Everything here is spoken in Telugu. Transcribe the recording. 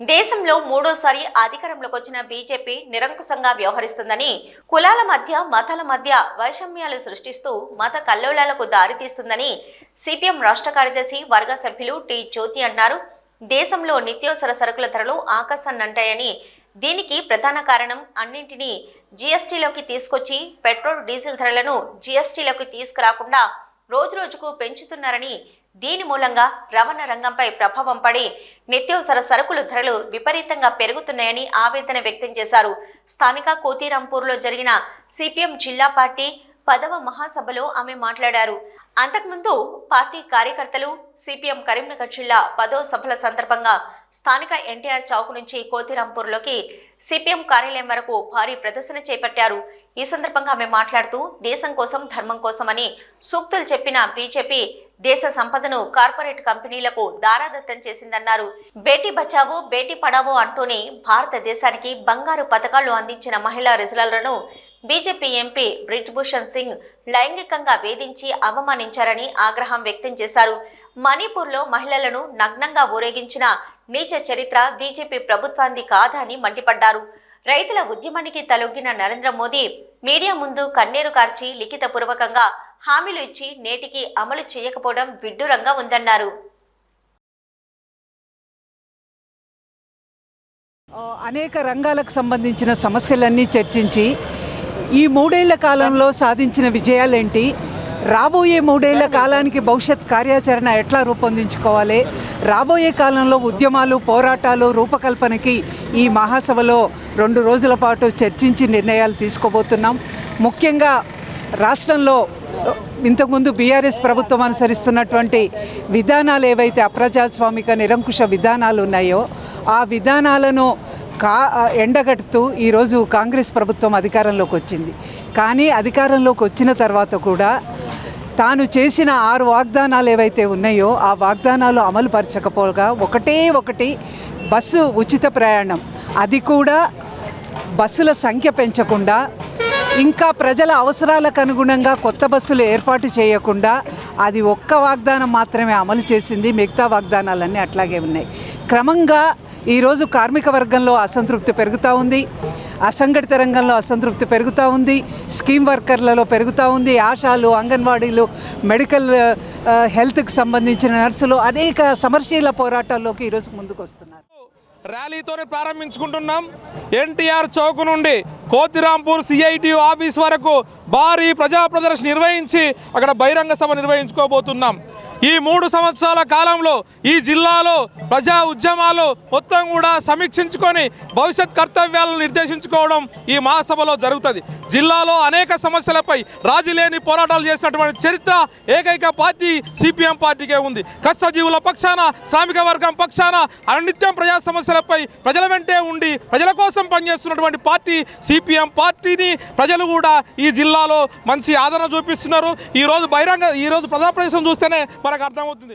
దేశంలో మూడోసారి అధికారంలోకి వచ్చిన బీజేపీ నిరంకుశంగా వ్యవహరిస్తుందని కులాల మధ్య మతాల మధ్య వైషమ్యాలు సృష్టిస్తూ మత కల్లోలాలకు దారితీస్తుందని సిపిఎం రాష్ట్ర కార్యదర్శి వర్గ సభ్యులు టి జ్యోతి అన్నారు. దేశంలో నిత్యావసర సరుకుల ధరలు ఆకాశాన్నంటాయని దీనికి ప్రధాన కారణం అన్నింటినీ జీఎస్టీలోకి తీసుకొచ్చి పెట్రోల్ డీజిల్ ధరలను జీఎస్టీలోకి తీసుకురాకుండా రోజురోజుకు పెంచుతున్నారని దీని మూలంగా రవాణా రంగంపై ప్రభావం పడి నిత్యావసర సరుకుల ధరలు విపరీతంగా పెరుగుతున్నాయని ఆవేదన వ్యక్తం చేశారు. స్థానిక కోతిరాంపూర్లో జరిగిన సిపిఎం జిల్లా పార్టీ పదవ మహాసభలో ఆమె మాట్లాడారు. అంతకుముందు పార్టీ కార్యకర్తలు సిపిఎం కరీంనగర్ జిల్లా పదో సభల సందర్భంగా స్థానిక ఎన్టీఆర్ చౌక్ నుంచి కోతిరాంపూర్లోకి సిపిఎం కార్యాలయం వరకు భారీ ప్రదర్శన చేపట్టారు. ఈ సందర్భంగా ఆమె మాట్లాడుతూ దేశం కోసం ధర్మం కోసమని సూక్తులు చెప్పిన బీజేపీ దేశ సంపదను కార్పొరేట్ కంపెనీలకు దారాదత్తం చేసిందన్నారు. బేటీ బచావో బేటీ పడావో అంటూనే భారతదేశానికి బంగారు పథకాలు అందించిన మహిళా రిజలర్లను బీజేపీ ఎంపీ బ్రిజ్భూషణ్ సింగ్ లైంగికంగా వేధించి అవమానించారని ఆగ్రహం వ్యక్తం చేశారు. మణిపూర్లో మహిళలను నగ్నంగా ఊరేగించిన నీచ చరిత్ర బీజేపీ ప్రభుత్వాన్ని కాదని మండిపడ్డారు. రైతుల ఉద్యమానికి తలొగ్గిన నరేంద్ర మోదీ మీడియా ముందు కన్నీరు కార్చి లిఖితపూర్వకంగా హామీలు ఇచ్చి నేటికి అమలు చేయకపోవడం విడ్డూరంగా ఉందన్నారు. అనేక రంగాలకు సంబంధించిన సమస్యలన్నీ చర్చించి ఈ మూడేళ్ళ కాలంలో సాధించిన విజయాలేంటి? రాబోయే మూడేళ్ళ కాలానికి భవిష్యత్ కార్యాచరణ ఎట్లా రూపొందించుకోవాలి? రాబోయే కాలంలో ఉద్యమాలు పోరాటాలు రూపకల్పనకి ఈ మహాసభలో రెండు రోజుల పాటు చర్చించి నిర్ణయాలు తీసుకోబోతున్నాం. ముఖ్యంగా రాష్ట్రంలో ఇంతకుముందు బీఆర్ఎస్ ప్రభుత్వం అనుసరిస్తున్నటువంటి విధానాలు ఏవైతే అప్రజాస్వామిక నిరంకుశ విధానాలు ఉన్నాయో ఆ విధానాలను కా ఎండగడుతూ ఈరోజు కాంగ్రెస్ ప్రభుత్వం అధికారంలోకి వచ్చింది. కానీ అధికారంలోకి వచ్చిన తర్వాత కూడా తాను చేసిన ఆరు వాగ్దానాలు ఏవైతే ఉన్నాయో ఆ వాగ్దానాలు అమలు పరచకపోగా ఒకటే ఒకటి బస్సు ఉచిత ప్రయాణం. అది కూడా బస్సుల సంఖ్య పెంచకుండా ఇంకా ప్రజల అవసరాలకు అనుగుణంగా కొత్త బస్సులు ఏర్పాటు చేయకుండా అది ఒక్క వాగ్దానం మాత్రమే అమలు చేసింది మిగతా వాగ్దానాలన్నీ అట్లాగే ఉన్నాయి. క్రమంగా ఈరోజు కార్మిక వర్గంలో అసంతృప్తి పెరుగుతూ ఉంది. అసంఘటిత రంగంలో అసంతృప్తి పెరుగుతూ ఉంది స్కీమ్ వర్కర్లలో పెరుగుతూ ఉంది ఆశాలు అంగన్వాడీలు మెడికల్ హెల్త్కి సంబంధించిన నర్సులు అనేక సమరశీల పోరాటాల్లోకి ఈరోజు ముందుకు వస్తున్నారు ర్యాలీతోనే ప్రారంభించుకుంటున్నాం. ఎన్టీఆర్ చౌక్ నుండి కోతిరాంపూర్ సిఐటియు ఆఫీస్ వరకు భారీ ప్రజా ప్రదర్శన నిర్వహించి అక్కడ బహిరంగ సభ నిర్వహించుకోబోతున్నాం. ఈ మూడు సంవత్సరాల కాలంలో ఈ జిల్లాలో ప్రజా ఉద్యమాలు మొత్తం కూడా సమీక్షించుకొని భవిష్యత్ కర్తవ్యాలను నిర్దేశించుకోవడం ఈ మహాసభలో జరుగుతుంది. జిల్లాలో అనేక సమస్యలపై రాజులేని పోరాటాలు చేసినటువంటి చరిత్ర ఏకైక పార్టీ సిపిఎం పార్టీకే ఉంది. కష్టజీవుల పక్షాన శ్రామిక వర్గం పక్షాన అనిత్యం ప్రజా సమస్యలపై ప్రజల వెంటే ఉండి ప్రజల కోసం పనిచేస్తున్నటువంటి పార్టీ సిపిఎం పార్టీని ప్రజలు కూడా ఈ జిల్లాలో మంచి ఆదరణ చూపిస్తున్నారు. ఈ రోజు బహిరంగ ఈ రోజు ప్రజాప్రదేశం చూస్తేనే మనకు అర్థమవుతుంది.